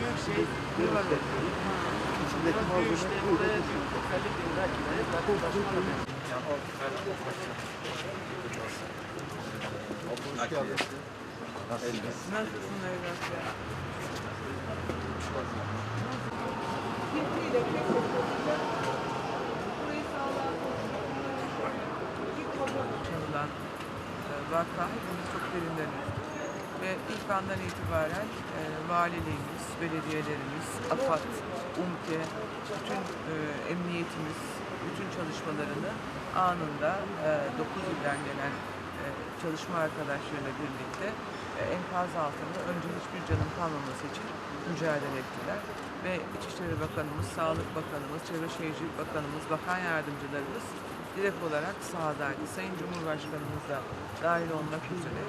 Büyük şey firma e, vaka hepimiz çok derinden. Ve ilk andan itibaren e, valiliğimiz, belediyelerimiz, AFAD, UMKE, bütün e, emniyetimiz, bütün çalışmalarını anında e, 9 ilden gelen e, çalışma arkadaşlarıyla birlikte enkaz altında önce hiçbir canın kalmaması için mücadele ettiler. Ve İçişleri Bakanımız, Sağlık Bakanımız, Çevre Şehircilik Bakanımız, Bakan Yardımcılarımız direkt olarak sahadaydı. Sayın Cumhurbaşkanımız da dahil olmak üzere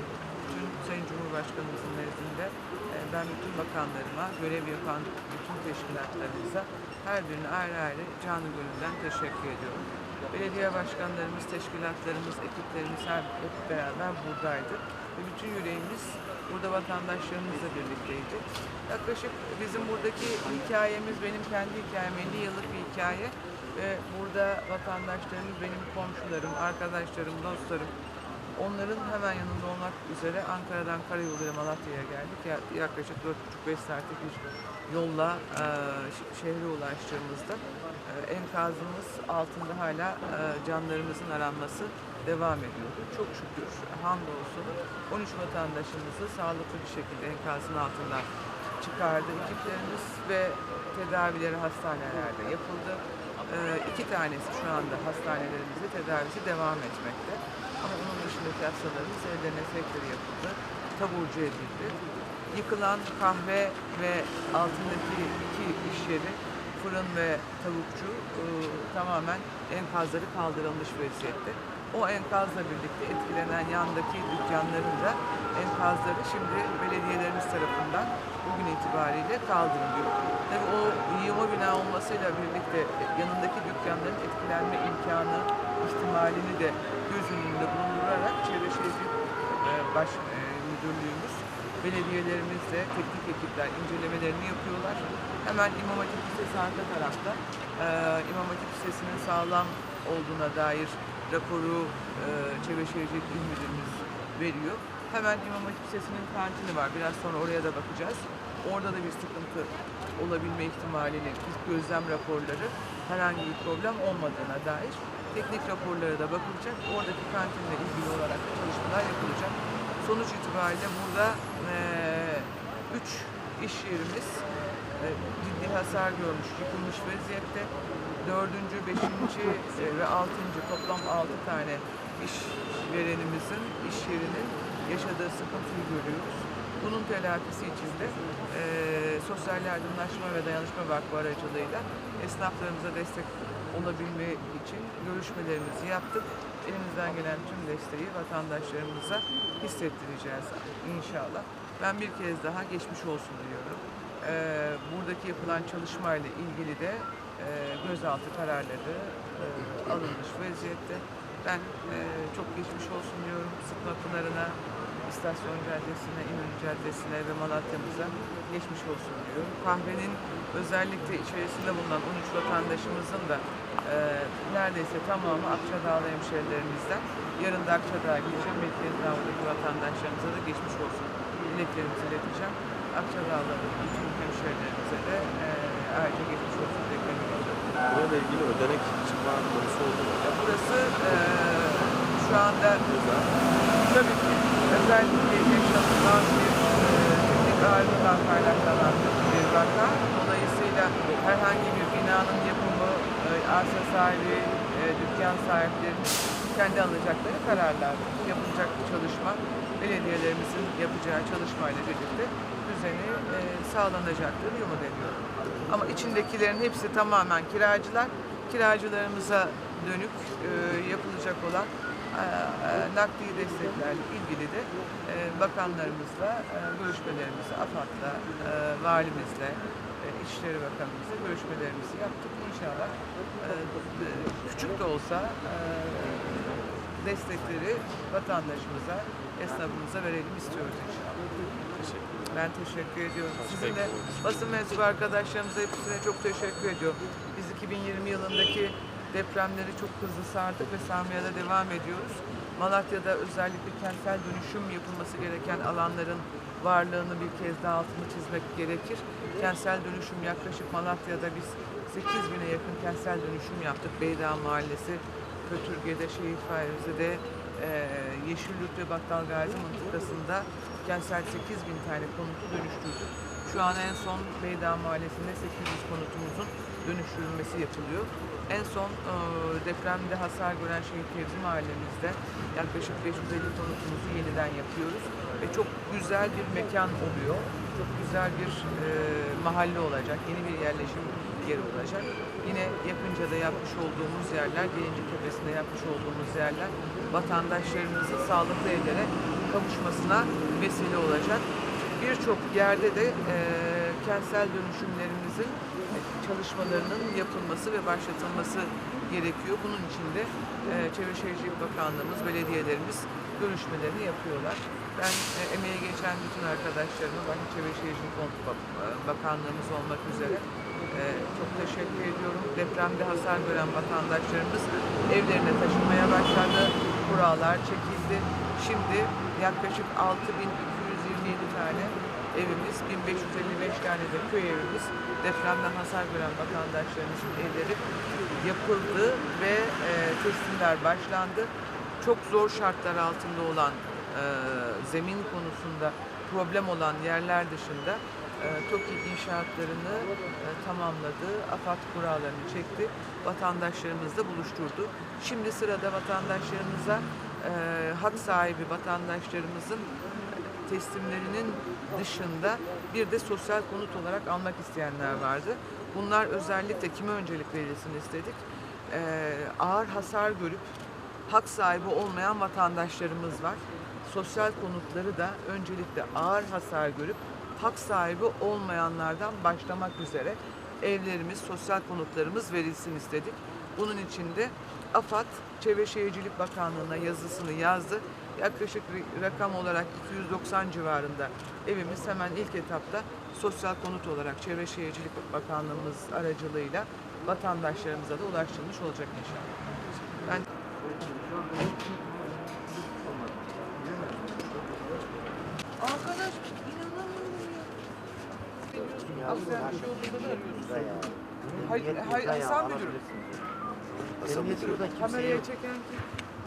bütün Sayın Cumhurbaşkanımızın nezdinde e, ben bütün bakanlarıma, görev yapan bütün teşkilatlarımıza her birine ayrı ayrı canı gönülden teşekkür ediyorum. Belediye başkanlarımız, teşkilatlarımız, ekiplerimiz hep beraber buradaydı. Ve bütün yüreğimiz burada vatandaşlarımızla birlikteydi. Yaklaşık bizim buradaki hikayemiz, benim kendi hikayem 50 yıllık bir hikaye. Ve burada vatandaşlarımız, benim komşularım, arkadaşlarım, dostlarım, Onların hemen yanında olmak üzere Ankara'dan karayoluyla Malatya'ya geldik. Ya- Yaklaşık 4,5-5 saatlik bir yolla e, şehre ulaştığımızda e, enkazımız altında hala e, canlarımızın aranması devam ediyordu. Çok şükür hamdolsun 13 vatandaşımızı sağlıklı bir şekilde enkazın altından çıkardı ekiplerimiz ve tedavileri hastanelerde yapıldı. E, iki tanesi şu anda hastanelerimizde tedavisi devam etmekte. Dışındaki hastalarımız evlerine sekleri yapıldı, taburcu edildi. Yıkılan kahve ve altındaki iki iş yeri, fırın ve tavukçu e, tamamen enkazları kaldırılmış vaziyette. O enkazla birlikte etkilenen yandaki dükkanların da enkazları şimdi belediyelerimiz tarafından bugün itibariyle kaldırılıyor. Tabii o yığma bina olmasıyla birlikte yanındaki dükkanların etkilenme imkanı, ihtimalini de göz önünde bulundurarak Çevre Şehircilik e, Baş e, Müdürlüğümüz, belediyelerimizle teknik ekipler incelemelerini yapıyorlar. Hemen İmam Hatip Lisesi arka tarafta e, İmam Hatip Lisesi'nin sağlam olduğuna dair raporu e, Çevre Şehircilik İl Müdürümüz veriyor. Hemen İmam Hatip Lisesi'nin kantini var. Biraz sonra oraya da bakacağız. Orada da bir sıkıntı olabilme ihtimalini, gözlem raporları herhangi bir problem olmadığına dair teknik raporlara da bakılacak. Oradaki kantinle ilgili olarak çalışmalar yapılacak. Sonuç itibariyle burada eee, üç iş yerimiz e, ciddi hasar görmüş, yıkılmış vaziyette. Dördüncü, beşinci e, ve altıncı toplam altı tane iş verenimizin, iş yerinin yaşadığı sıkıntıyı görüyoruz. Bunun telafisi için de e, Sosyal Yardımlaşma ve Dayanışma Vakfı aracılığıyla esnaflarımıza destek olabilme için görüşmelerimizi yaptık. Elimizden gelen tüm desteği vatandaşlarımıza hissettireceğiz inşallah. Ben bir kez daha geçmiş olsun diyorum. E, buradaki yapılan çalışmayla ilgili de e, gözaltı kararları e, alınmış vaziyette. Ben e, çok geçmiş olsun diyorum Sıkma Pınarı'na, İstasyon Caddesi'ne, İnönü Caddesi'ne ve Malatya'mıza geçmiş olsun diyorum. Kahvenin özellikle içerisinde bulunan 13 vatandaşımızın da e, neredeyse tamamı Akçadağlı hemşehrilerimizden. Yarın da Akçadağ'a gideceğim. Oradaki vatandaşlarımıza da geçmiş olsun dileklerimizi ileteceğim. Akçadağlı bütün hemşehrilerimize de e, ayrıca geçmiş olsun dileklerimi gönderiyorum. Burayla ilgili ödenek çıkma konusu oldu mu? Burası e, şu anda tabii ki özellikle yaşanılan bir e, teknik arızadan kaynaklanan bir vaka. Dolayısıyla herhangi bir binanın yapımı, e, arsa sahibi, e, dükkan sahiplerinin kendi alacakları kararlar. Yapılacak bir çalışma, belediyelerimizin yapacağı çalışmayla birlikte düzeni sağlanacaktır umut ediyorum. Ama içindekilerin hepsi tamamen kiracılar. Kiracılarımıza dönük yapılacak olan e, e, nakdi desteklerle ilgili de e, bakanlarımızla e, görüşmelerimizi, AFAD'la, valimizle, İçişleri Bakanımızla görüşmelerimizi yaptık. İnşallah küçük de olsa destekleri vatandaşımıza, esnafımıza verelim istiyoruz inşallah. Ben teşekkür ediyorum. Sizin de basın mensubu arkadaşlarımıza hepsine çok teşekkür ediyorum. Biz 2020 yılındaki depremleri çok hızlı sardık ve sarmaya da devam ediyoruz. Malatya'da özellikle kentsel dönüşüm yapılması gereken alanların varlığını bir kez daha altını çizmek gerekir. Kentsel dönüşüm yaklaşık Malatya'da biz 8 bine yakın kentsel dönüşüm yaptık. Beydağ Mahallesi, Kötürge'de, Şehit Faizi'de, e, Yeşilyurt ve Battal Gazi mıntıkasında kentsel 8 bin tane konutu dönüştürdük. Şu an en son Beydağ Mahallesi'nde 800 konutumuzun dönüştürülmesi yapılıyor. En son e, depremde hasar gören Şehit Fevzi Mahallemizde yaklaşık 550 konutumuzu yeniden yapıyoruz. Ve çok güzel bir mekan oluyor. Çok güzel bir e, mahalle olacak, yeni bir yerleşim yeri olacak. Yine yakınca da yapmış olduğumuz yerler, Gelincik Tepesi'nde yapmış olduğumuz yerler vatandaşlarımızın sağlıklı evlere kavuşmasına vesile olacak. Birçok yerde de e, kentsel dönüşümlerimizin e, çalışmalarının yapılması ve başlatılması gerekiyor. Bunun için de e, Çevre Şehircilik Bakanlığımız, belediyelerimiz görüşmelerini yapıyorlar. Ben e, emeğe geçen bütün arkadaşlarıma, başta Çevre Şehircilik Bakanlığımız olmak üzere e, çok teşekkür ediyorum. Depremde hasar gören vatandaşlarımız evlerine taşınmaya başladı. Kurallar çekildi. Şimdi yaklaşık 6227 tane evimiz, 1555 tane de köy evimiz depremden hasar gören vatandaşlarımızın evleri yapıldı ve e, teslimler başlandı. Çok zor şartlar altında olan e, zemin konusunda problem olan yerler dışında e, TOKİ inşaatlarını e, tamamladı, AFAD kurallarını çekti, vatandaşlarımızla buluşturdu. Şimdi sırada vatandaşlarımıza, e, hak sahibi vatandaşlarımızın teslimlerinin dışında bir de sosyal konut olarak almak isteyenler vardı. Bunlar özellikle kime öncelik verilsin istedik. E, ağır hasar görüp hak sahibi olmayan vatandaşlarımız var. Sosyal konutları da öncelikle ağır hasar görüp hak sahibi olmayanlardan başlamak üzere evlerimiz, sosyal konutlarımız verilsin istedik. Bunun için de AFAD Çevre Şehircilik Bakanlığı'na yazısını yazdı. Yaklaşık bir rakam olarak 290 civarında evimiz hemen ilk etapta sosyal konut olarak Çevre Şehircilik Bakanlığımız aracılığıyla vatandaşlarımıza da ulaştırılmış olacak inşallah. Ben Arkadaş inanamıyorum ya. Aslen bir şey olduğunda da arıyorsun. Hay, hay, Hasan müdürüm. Hasan Müdürüm. Kameraya çeken kim?